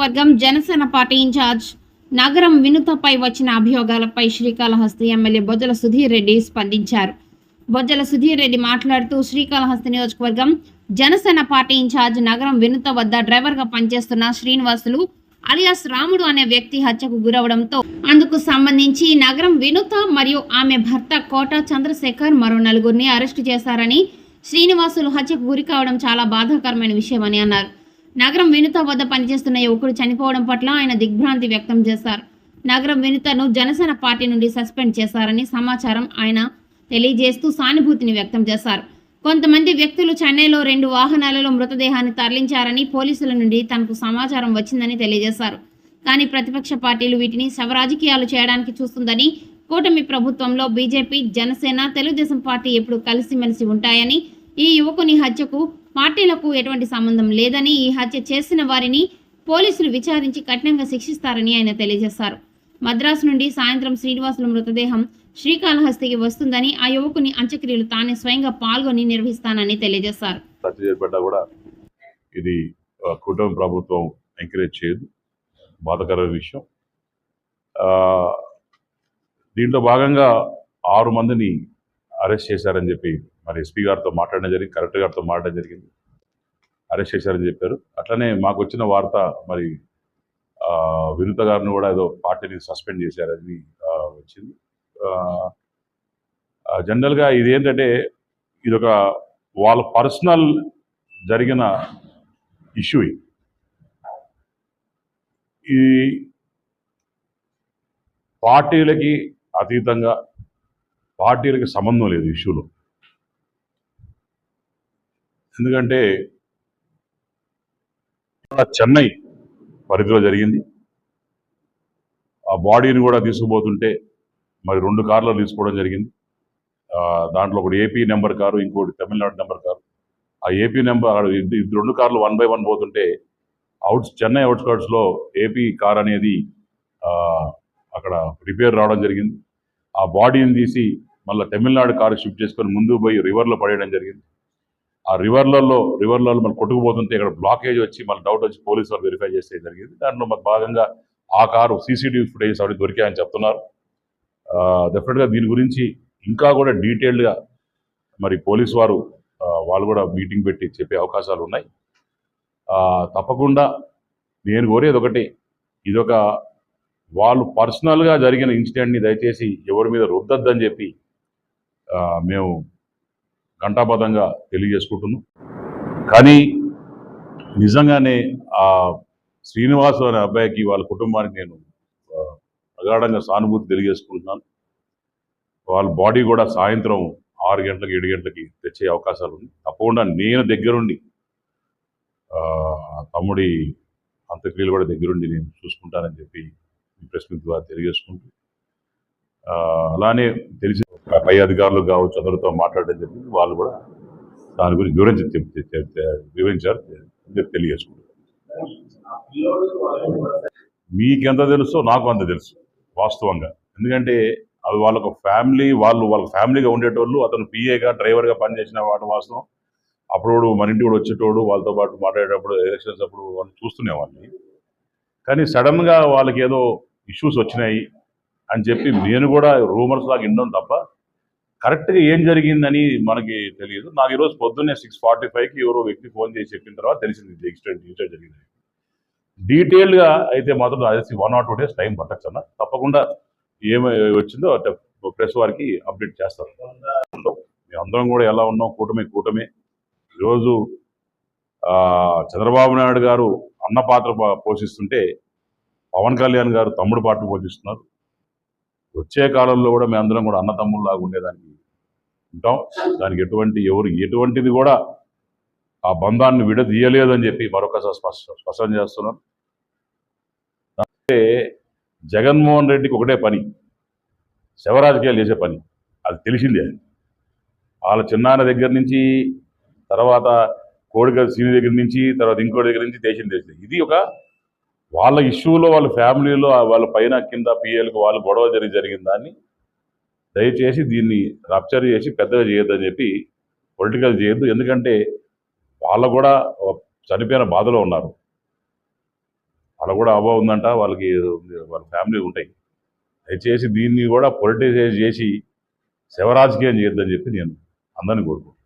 నియోజకవర్గం Janasena party incharge Nagaram వినుతపై వచ్చిన అభియోగాలపై శ్రీకాళహస్తి ఎమ్మెల్యే బొజ్జల సుధీర్ రెడ్డి స్పందించారు. బొజ్జల సుధీర్ రెడ్డి మాట్లాడుతూ శ్రీకాళహస్తి నియోజకవర్గం జనసేన పార్టీ ఇన్ఛార్జ్ నగరం వినుత వద్ద డ్రైవర్గా పనిచేస్తున్న శ్రీనివాసులు అలియాస్ రాముడు అనే వ్యక్తి హత్యకు గురవడంతో అందుకు సంబంధించి నగరం వినుత మరియు ఆమె భర్త కోట చంద్రశేఖర్ మరో నలుగురిని అరెస్టు చేశారని శ్రీనివాసులు హత్యకు గురి కావడం చాలా బాధాకరమైన విషయమని అన్నారు. నగరం వినుత వద్ద పనిచేస్తున్న యువకుడు చనిపోవడం పట్ల ఆయన దిగ్భ్రాంతి వ్యక్తం చేశారు. నగరం వినుతను జనసేన పార్టీ నుండి సస్పెండ్ చేశారని సమాచారం ఆయన తెలియజేస్తూ సానుభూతిని వ్యక్తం చేశారు. కొంతమంది వ్యక్తులు చెన్నైలో రెండు వాహనాలలో మృతదేహాన్ని తరలించారని పోలీసుల నుండి తనకు సమాచారం వచ్చిందని తెలియజేశారు. కానీ ప్రతిపక్ష పార్టీలు వీటిని శవరాజకీయాలు చేయడానికి చూస్తుందని కూటమి ప్రభుత్వంలో బీజేపీ జనసేన తెలుగుదేశం పార్టీ ఎప్పుడు కలిసిమెలిసి ఉంటాయని ఈ యువకుని హత్యకు పార్టీలకు ఎటువంటి సంబంధం లేదని ఈ హత్య చేసిన వారిని పోలీసులు విచారించి కఠినంగా శిక్షిస్తారని ఆయన తెలియజేశారు. మద్రాసు నుండి సాయంత్రం శ్రీనివాసుల మృతదేహం శ్రీకాళహస్తికి వస్తుందని ఆ యువకుని అంత్యక్రియలు తానే స్వయంగా పాల్గొని నిర్వహిస్తానని తెలియజేశారు. కూడా ఇది కుటుంబ ప్రభుత్వం ఎంకరేజ్ చేయదు. బాధకర విషయం. దీంట్లో భాగంగా ఆరు మందిని అరెస్ట్ చేశారని చెప్పి మరి ఎస్పీ గారితో మాట్లాడడం జరిగింది కలెక్టర్ గారితో మాట్లాడడం జరిగింది. అరెస్ట్ చేశారని చెప్పారు. అట్లనే మాకు వచ్చిన వార్త మరి వినుత గారిని కూడా ఏదో పార్టీని సస్పెండ్ చేశారని వచ్చింది. జనరల్గా ఇది ఏంటంటే ఇది ఒక వాళ్ళ పర్సనల్ జరిగిన ఇష్యూ ఇది. ఈ పార్టీలకి అతీతంగా పార్టీలకు సంబంధం లేదు ఇష్యూలో. ఎందుకంటే చెన్నై పరిధిలో జరిగింది. ఆ బాడీని కూడా తీసుకుపోతుంటే మరి రెండు కార్లు తీసుకోవడం జరిగింది. దాంట్లో ఒకటి ఏపీ నెంబర్ కారు ఇంకోటి తమిళనాడు నెంబర్ కారు. ఆ ఏపీ నెంబర్ రెండు కార్లు వన్ బై వన్ పోతుంటే అవుట్స్ చెన్నై అవుట్స్కర్ట్స్లో ఏపీ కార్ అనేది అక్కడ రిపేర్ రావడం జరిగింది. ఆ బాడీని తీసి మళ్ళీ తమిళనాడు కారు షిఫ్ట్ చేసుకొని ముందు పోయి రివర్లో పడేయడం జరిగింది. ఆ రివర్లలో రివర్లలో మళ్ళీ కొట్టుకుపోతుంటే ఇక్కడ బ్లాకేజ్ వచ్చి మళ్ళీ డౌట్ వచ్చి పోలీసు వాళ్ళు వెరిఫై చేస్తే జరిగింది. దాంట్లో మాకు భాగంగా ఆ కారు సీసీటీవీ ఫుటేజ్ అవి దొరికాయని చెప్తున్నారు. డెఫినెట్గా దీని గురించి ఇంకా కూడా డీటెయిల్డ్గా మరి పోలీస్ వారు వాళ్ళు కూడా మీటింగ్ పెట్టి చెప్పే అవకాశాలు ఉన్నాయి. తప్పకుండా నేను కోరేది ఒకటి ఇదొక వాళ్ళు పర్సనల్గా జరిగిన ఇన్సిడెంట్ని దయచేసి ఎవరి మీద రుద్దద్దని చెప్పి మేము ఘంటాబద్ధంగా తెలియజేసుకుంటున్నాం. కానీ నిజంగానే ఆ శ్రీనివాసు అనే అబ్బాయికి వాళ్ళ కుటుంబానికి నేను ప్రగాఢంగా సానుభూతి తెలియజేసుకుంటున్నాను. వాళ్ళ బాడీ కూడా సాయంత్రం ఆరు గంటలకి ఏడు గంటలకి తెచ్చే అవకాశాలు ఉన్నాయి. తప్పకుండా నేను దగ్గరుండి తమ్ముడి అంత్యక్రియలు కూడా దగ్గరుండి నేను చూసుకుంటానని చెప్పి ఈ ప్రెస్ మీట్ ద్వారా తెలియజేసుకుంటూ అలానే తెలిసి పై అధికారులు కావచ్చు అందరితో మాట్లాడడం జరిగింది. వాళ్ళు కూడా దాని గురించి వివరించి వివరించారు. తెలియజేసుకుంటారు. మీకెంత తెలుసో నాకు అంత తెలుసు వాస్తవంగా. ఎందుకంటే అది వాళ్ళకు ఫ్యామిలీ వాళ్ళు వాళ్ళ ఫ్యామిలీగా ఉండేటోళ్ళు అతను పిఏగా డ్రైవర్గా పనిచేసిన వాటి వాస్తవం. అప్పుడు మన ఇంటి కూడా వచ్చేటోడు వాళ్ళతో పాటు మాట్లాడేటప్పుడు ఎలక్షన్స్ అప్పుడు వాళ్ళు చూస్తునేవాడిని. కానీ సడన్గా వాళ్ళకి ఏదో ఇష్యూస్ వచ్చినాయి అని చెప్పి నేను కూడా రూమర్స్ లాగా విన్నాం తప్ప కరెక్ట్గా ఏం జరిగిందని మనకి తెలియదు. నాకు ఈరోజు పొద్దున్నే సిక్స్ ఫార్టీ ఫైవ్కి ఎవరో వ్యక్తి ఫోన్ చేసి చెప్పిన తర్వాత తెలిసింది ఎక్స్టెంట్ ఇన్సిడెంట్ జరిగింది డీటెయిల్గా అయితే మాత్రం అది one or two days time పట్టచ్చు అన్న. తప్పకుండా ఏమి వచ్చిందో అంటే ప్రెస్ వారికి అప్డేట్ చేస్తారు మేము అందరం కూడా ఎలా ఉన్నాం? కూటమి కూటమి. ఈరోజు చంద్రబాబు నాయుడు గారు అన్న పాత్ర పోషిస్తుంటే పవన్ కళ్యాణ్ గారు తమ్ముడు పాత్ర పోషిస్తున్నారు. వచ్చే కాలంలో కూడా మేము అందరం కూడా అన్నతమ్ముల్లాగా ఉండేదానికి ఉంటాం. దానికి ఎటువంటి ఎవరు ఎటువంటిది కూడా ఆ బంధాన్ని విడదీయలేదని చెప్పి మరొకసారి స్పష్ట స్పష్టం చేస్తున్నాం. అంటే జగన్మోహన్ రెడ్డికి ఒకటే పని శివరాజకీయాలు చేసే పని అది తెలిసిందే. అది వాళ్ళ చిన్నాన్న దగ్గర నుంచి తర్వాత కోడిక సీని దగ్గర నుంచి తర్వాత ఇంకోటి దగ్గర నుంచి దేశం తెలిసింది. ఇది ఒక వాళ్ళ ఇష్యూలో వాళ్ళ ఫ్యామిలీలో వాళ్ళ పైన కింద పిఎల్కి వాళ్ళు గొడవ జరిగి జరిగిన దాన్ని దయచేసి దీన్ని రప్చర్ చేసి పెద్దగా చేయొద్దని చెప్పి పొలిటికల్ చేయొద్దు. ఎందుకంటే వాళ్ళు కూడా చనిపోయిన బాధలో ఉన్నారు. వాళ్ళ కూడా అవ్వ ఉందంట వాళ్ళకి వాళ్ళ ఫ్యామిలీ ఉంటాయి. దయచేసి దీన్ని కూడా పొలిటిసైజ్ చేసి శివరాజకీయం చేయొద్దని చెప్పి నేను అందరిని కోరుకుంటున్నాను.